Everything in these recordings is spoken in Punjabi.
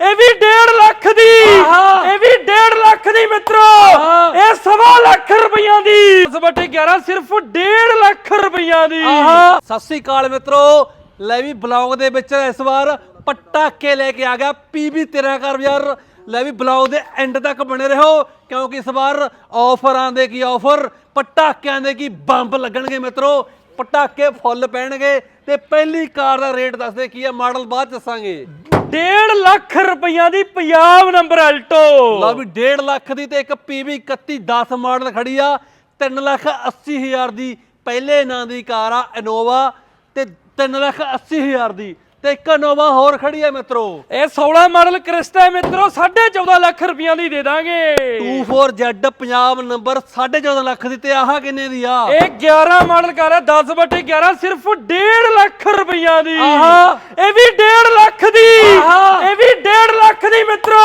ਇਹ ਵੀ 1.5 ਲੱਖ ਦੀ। ਇਹ ਵੀ 1.5 ਲੱਖ ਦੀ ਮਿੱਤਰੋ। ਇਹ ਸਵਾ ਲੱਖ ਰੁਪਈਆਂ ਦੀ। 10/11 ਸਿਰਫ 1.5 ਲੱਖ ਰੁਪਈਆਂ ਦੀ। ਸਤਿ ਸ੍ਰੀ ਅਕਾਲ ਮਿੱਤਰੋ। ਲੈ ਵੀ ਬਲੌਗ ਦੇ ਵਿੱਚ ਇਸ ਵਾਰ ਪਟਾਕੇ ਲੈ ਕੇ ਆ ਗਿਆ ਪੀਬੀ 13 ਕਰ ਯਾਰ। ਲੈ ਵੀ ਬਲੌਗ ਦੇ ਐਂਡ ਤੱਕ ਬਣੇ ਰਹੋ ਕਿਉਂਕਿ ਇਸ ਵਾਰ ਆਫਰਾਂ ਦੇ ਕੀ ਆਫਰ ਪਟਾਕਿਆਂ ਦੇ ਕੀ ਬੰਬ ਲੱਗਣਗੇ ਮਿੱਤਰੋ। ਪਟਾਕੇ ਫੁੱਲ ਪੈਣਗੇ ਤੇ ਪਹਿਲੀ ਕਾਰ ਦਾ ਰੇਟ ਦੱਸਦੇ ਕੀ ਹੈ ਮਾਡਲ ਬਾਅਦ 'ਚ ਦੱਸਾਂਗੇ। 1.5 ਲੱਖ ਰੁਪਈਆਂ ਦੀ ਪੰਜਾਬ ਨੰਬਰ ਅਲਟੋ ਲਓ ਵੀ 1.5 ਲੱਖ ਦੀ ਤੇ ਇੱਕ PV 3110 ਮਾਡਲ ਖੜੀ ਆ। 3 ਲੱਖ 80 ਹਜ਼ਾਰ ਦੀ ਪਹਿਲੇ ਨਾਂ ਦੀ ਕਾਰ ਆ ਇਨੋਵਾ ਤੇ 3 ਲੱਖ 80 ਹਜ਼ਾਰ ਦੀ ਤੇ ਇੱਕ ਇਨੋਵਾ ਹੋਰ ਖੜੀ ਆ ਮਿੱਤਰੋ ਇਹ 16 ਮਾਡਲ ਕ੍ਰਿਸਟਾ ਹੈ ਮਿੱਤਰੋ 14.5 ਲੱਖ ਰੁਪਈਆਂ ਦੀ ਦੇ ਦਾਂਗੇ 24Z ਪੰਜਾਬ ਨੰਬਰ 14.5 ਲੱਖ ਦੀ ਤੇ ਆਹ ਕਿੰਨੇ ਦੀ ਆ ਇਹ 11 ਮਾਡਲ ਕਾਰ ਹੈ 10 ਬਟੇ 11 ਸਿਰਫ 1.5 ਲੱਖ ਰੁਪਈਆਂ ਦੀ ਆਹਾ। ਇਹ ਵੀ 1.5 ਲੱਖ ਦੀ। ਇਹ ਵੀ 1.5 ਲੱਖ ਦੀ ਮਿੱਤਰੋ।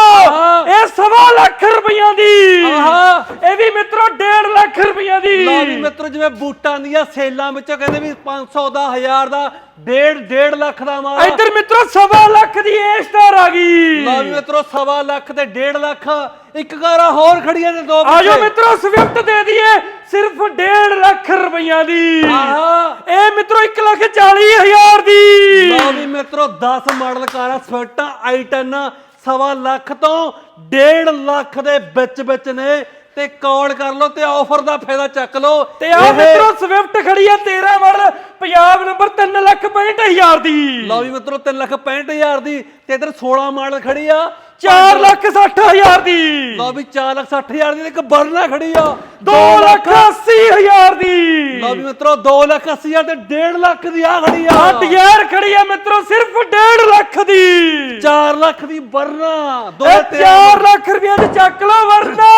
ਇਹ ਸਵਾ ਲੱਖ ਰੁਪਈਆਂ ਦੀ ਆਹਾ। ਇਹ ਵੀ ਮਿੱਤਰੋ 1.5 ਲੱਖ ਰੁਪਈਆਂ ਦੀ ਲਓ ਵੀ ਮਿੱਤਰੋ ਜਿਵੇਂ ਬੂਟਾਂ ਦੀਆਂ ਸੇਲਾਂ ਵਿੱਚੋਂ ਕਹਿੰਦੇ ਵੀ 500 ਦਾ 1000 ਦਾ 1.5 1.5 ਲੱਖ ਦਾ ਮਾਲ। ਇੱਧਰ ਮਿੱਤਰੋ ਸਵਾ ਲੱਖ ਦੀ ਇਹ ਸਟਾਰ ਆ ਗਈ। ਲਓ ਵੀ ਮਿੱਤਰੋ ਸਵਾ ਲੱਖ ਤੇ 1.5 ਲੱਖ ਇੱਕ ਕਾਰਾਂ ਹੋਰ ਖੜੀਆਂ ਨੇ ਦੋ ਆਜੋ। ਮਿੱਤਰੋ ਸਵਿਫਟ ਦੇ ਦਈਏ ਸਿਰਫ 1.5 ਲੱਖ ਰੁਪਈਆਂ ਦੀ। ਆਹਾ। ਇਹ ਮਿੱਤਰੋ 1 ਲੱਖ 40 ਹਜ਼ਾਰ ਦੀ। ਲਓ ਵੀ ਮਿੱਤਰੋ 10 ਮਾਡਲ ਕਾਰਾਂ ਸਵਿਫਟ i10 ਸਵਾ ਲੱਖ ਤੋਂ 1.5 ਲੱਖ ਦੇ ਵਿੱਚ ਵਿੱਚ ਨੇ। ਤੇ ਕਾਲ ਕਰ ਲਓ ਤੇ ਆਫਰ ਦਾ ਫਾਇਦਾ ਚੱਕ ਲਓ। ਤੇ ਆ ਇਹ- ਮਿੱਤਰੋ ਸਵਿਫਟ ਖੜੀ ਆ 13 ਮਾਡਲ ਪੰਜਾਬ ਨੰਬਰ 3 ਲੱਖ 65 ਹਜ਼ਾਰ ਦੀ। ਲਓ ਵੀ ਮਿੱਤਰੋ 3 ਲੱਖ 65 ਹਜ਼ਾਰ ਦੀ ਤੇ ਇਧਰ 16 ਮਾਡਲ ਖੜੀ ਆ। 4 ਲੱਖ 60 ਹਜ਼ਾਰ ਦੀ। ਲਓ ਵੀ 4 ਲੱਖ 60 ਹਜ਼ਾਰ ਦੀ ਤੇ ਇੱਕ ਬਰਨਾ ਖੜੀ ਆ। 2 ਲੱਖ 80 ਹਜ਼ਾਰ ਦੀ। ਲਓ ਵੀ ਮਿੱਤਰੋ 2 ਲੱਖ 80 ਹਜ਼ਾਰ ਤੇ 1.5 ਲੱਖ ਦੀ ਆ ਖੜੀ ਆ। ਡਿਜ਼ਾਇਰ ਖੜੀ ਆ ਮਿੱਤਰੋ ਸਿਰਫ 1.5 ਲੱਖ ਦੀ। 4 ਲੱਖ ਦੀ ਦੋ ਇਹ ਤੇ 4 ਲੱਖ ਰੁਪਏ ਚ ਚੱਕ ਲਓ ਵਰਨਾ।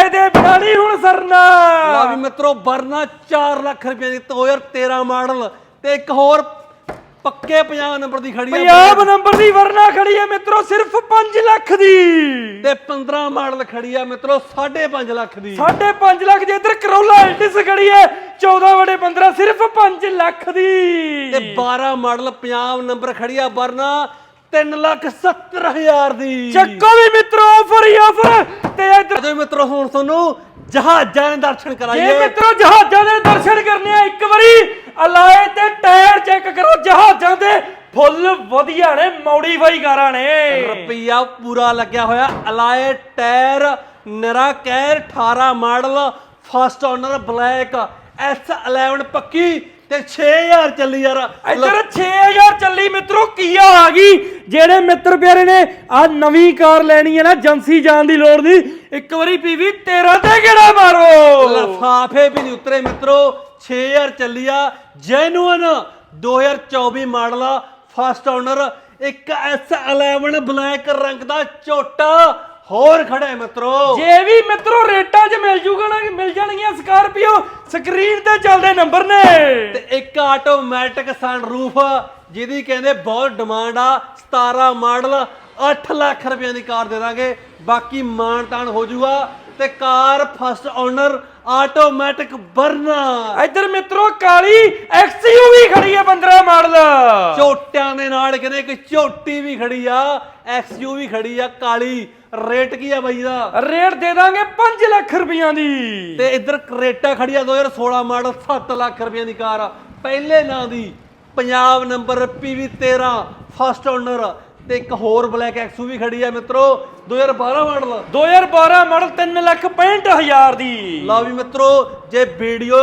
ਇਹਦੇ ਬਿਨਾਂ ਨਹੀਂ ਹੁਣ ਸਰਨਾ। ਲਓ ਵੀ ਮਿੱਤਰੋ ਬਰਨਾ 4 ਲੱਖ ਰੁਪਏ ਦੀ 2013 ਮਾਡਲ ਤੇ ਇੱਕ ਹੋਰ ਪੱਕੇ 50 ਨੰਬਰ ਦੀ ਖੜੀ ਆ ਪੰਜਾਬ ਨੰਬਰ ਦੀ ਵਰਨਾ ਖੜੀ ਹੈ ਮਿੱਤਰੋ ਸਿਰਫ 5 ਲੱਖ ਦੀ। ਤੇ 15 ਮਾਡਲ ਖੜੀ ਆ ਮਿੱਤਰੋ 5.5 ਲੱਖ ਦੀ। 5.5 ਲੱਖ ਜੇ ਇੱਧਰ ਕਰੋਲਾ ਐਲਟਿਸ ਖੜੀ ਹੈ 14 ਵੜੇ 15 ਸਿਰਫ 5 ਲੱਖ ਦੀ। ਤੇ 12 ਮਾਡਲ ਪੰਜਾਬ ਨੰਬਰ ਖੜੀ ਆ ਬਰਨਾ 3 ਲੱਖ 70 ਹਜ਼ਾਰ ਦੀ। ਚੱਕੋ ਵੀ ਮਿੱਤਰੋ ਆਫਰ ਹੀ ਆਫਰ ਤੇ ਇੱਧਰ ਅਜੋ ਮਿੱਤਰੋ ਹੁਣ ਤੁਹਾਨੂੰ ਜਹਾਜ਼ਾਂ ਦੇ ਦਰਸ਼ਨ ਜੇ ਕਰਾਈਏ ਮਿੱਤਰੋ ਜਹਾਜ਼ਾਂ ਦੇ ਦਰਸ਼ਨ ਕਰਨੇ ਆ ਇੱਕ ਵਾਰੀ ਅਲਾਏ ਤੇ ਟਾਇਰ ਚੈੱਕ ਕਰੋ ਜਹਾਜ਼ਾਂ ਦੇ ਫੁੱਲ ਵਧੀਆ ਨੇ ਮੋਡੀਫਾਈ ਕਾਰਾਂ ਨੇ। ਰੁਪਈਆ ਪੂਰਾ ਲੱਗਿਆ ਹੋਇਆ ਅਲਾਏ ਟਾਇਰ ਨਰਾ ਕੈਰ 18 model first owner black S11 ਪੱਕੀ ਤੇ 6000 ਚੱਲੀ ਯਾਰ। ਇੱਧਰ 6000 ਚੱਲੀ ਮਿੱਤਰੋ ਕੀਆ ਆ ਗਈ। ਜਿਹੜੇ ਮਿੱਤਰ ਪਿਆਰੇ ਨੇ ਆ ਨਵੀਂ ਕਾਰ ਲੈਣੀ ਹੈ ਨਾ ਏਜੰਸੀ ਜਾਣ ਦੀ ਲੋੜ ਨਹੀਂ। ਇੱਕ ਵਾਰੀ ਪੀਵੀ 13 ਤੇ ਕਿਹੜਾ ਮਾਰੋ। ਲਫਾਫੇ ਵੀ ਨਹੀਂ ਉਤਰੇ ਮਿੱਤਰੋ 6000 ਚੱਲੀ ਆ ਜੈਨੂਅਨ 2024 ਮਾਡਲ ਆ ਫਸਟ ਓਨਰ ਇੱਕ S11 ਬਲੈਕ ਰੰਗ ਦਾ ਝੋਟਾ ਹੋਰ ਖੜਾ ਹੈ ਮਿੱਤਰੋ। ਜੇ ਵੀ ਮਿੱਤਰੋ ਰੇਟਾਂ 'ਚ ਮਿਲ ਜੂਗਾ ਨਾ ਮਿਲ ਜਾਣਗੀਆਂ ਸਕਾਰਪੀਓ ਸਕਰੀਨ ਤੇ ਚੱਲਦੇ ਨੰਬਰ ਨੇ। ਤੇ ਇੱਕ ਆਟੋਮੈਟਿਕ ਸਨਰੂਫ ਜਿਹਦੀ ਕਹਿੰਦੇ ਬਹੁਤ ਡਿਮਾਂਡ ਆ 17 ਮਾਡਲ 8 ਲੱਖ ਰੁਪਏ ਦੀ ਕਾਰ ਦੇ ਦਾਂਗੇ। ਬਾਕੀ ਮਾਨ ਤਾਨ ਹੋ ਜਾਊਗਾ ਤੇ ਕਾਰ ਫਸਟ ਓਨਰ ਆਟੋਮੈਟਿਕ ਬਰਨਾ ਇੱਧਰ ਮਿੱਤਰੋ ਕਾਲੀ ਐਕਸਯੂਵੀ ਖੜੀ ਹੈ 15 ਮਾਡਲ। ਝੋਟਿਆਂ ਦੇ ਨਾਲ ਕਹਿੰਦੇ ਇੱਕ ਝੋਟੀ ਵੀ ਖੜੀ ਆ ਐਕਸਯੂਵੀ ਖੜੀ ਆ ਕਾਲੀ ਰੇਟ ਕੀ ਆ ਬਾਈ ਦਾ? ਰੇਟ ਦੇ ਦਾਂਗੇ 5 ਲੱਖ ਰੁਪਈਆਂ ਦੀ। ਤੇ ਇੱਧਰ ਕਰੇਟਾ ਖੜੀ ਆ 2016 ਮਾਡਲ 7 ਲੱਖ ਰੁਪਏ ਦੀ ਕਾਰ ਆ। ਪਹਿਲੇ ਨਾਂ ਦੀ Punjab number PV 13 first owner ਤੇ ਇੱਕ ਹੋਰ ਬਲੈਕ ਐਕਸੂ ਵੀ ਖੜੀ ਆ ਮਿੱਤਰੋ 2012 ਮਾਡਲ। 2012 ਮਾਡਲ 3 ਲੱਖ 65 ਹਜ਼ਾਰ ਦੀ। ਲਓ ਵੀ ਮਿੱਤਰੋ ਜੇ ਵੀਡੀਓ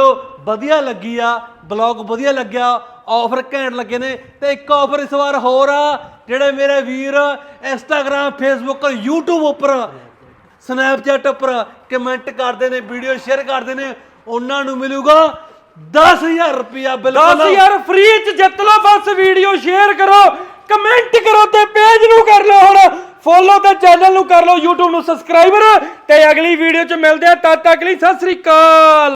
ਵਧੀਆ ਲੱਗੀ ਆ ਬਲੌਗ ਵਧੀਆ ਲੱਗਿਆ ਆਫਰ ਘੈਂਟ ਲੱਗੇ ਨੇ ਤੇ ਇੱਕ ਆਫਰ ਇਸ ਵਾਰ ਹੋਰ ਆ ਜਿਹੜੇ ਮੇਰੇ ਵੀਰ ਇੰਸਟਾਗ੍ਰam ਫੇਸਬੁੱਕ YouTube ਉੱਪਰ ਸਨੈਪਚੈਟ ਉੱਪਰ ਕਮੈਂਟ ਕਰਦੇ ਨੇ ਵੀਡੀਓ ਸ਼ੇਅਰ ਕਰਦੇ ਨੇ ਉਹਨਾਂ ਨੂੰ ਮਿਲੂਗਾ 10000 ਰੁਪਿਆ ਬਿਲਕੁਲ। 10000 ਫ੍ਰੀ ਚ ਜਿੱਤ ਲਓ ਬਸ ਵੀਡੀਓ ਸ਼ੇਅਰ ਕਰੋ ਕਮੈਂਟ ਕਰੋ ਤੇ ਪੇਜ ਨੂੰ ਕਰ ਲਓ ਹੁਣ ਫੋਲੋ ਤੇ ਚੈਨਲ ਨੂੰ ਕਰ ਲਓ YouTube ਨੂੰ ਸਬਸਕ੍ਰਾਈਬਰ ਤੇ ਅਗਲੀ ਵੀਡੀਓ ਚ ਮਿਲਦੇ ਆ। ਤਦ ਤੱਕ ਲਈ ਸਤਿ ਸ੍ਰੀ ਅਕਾਲ।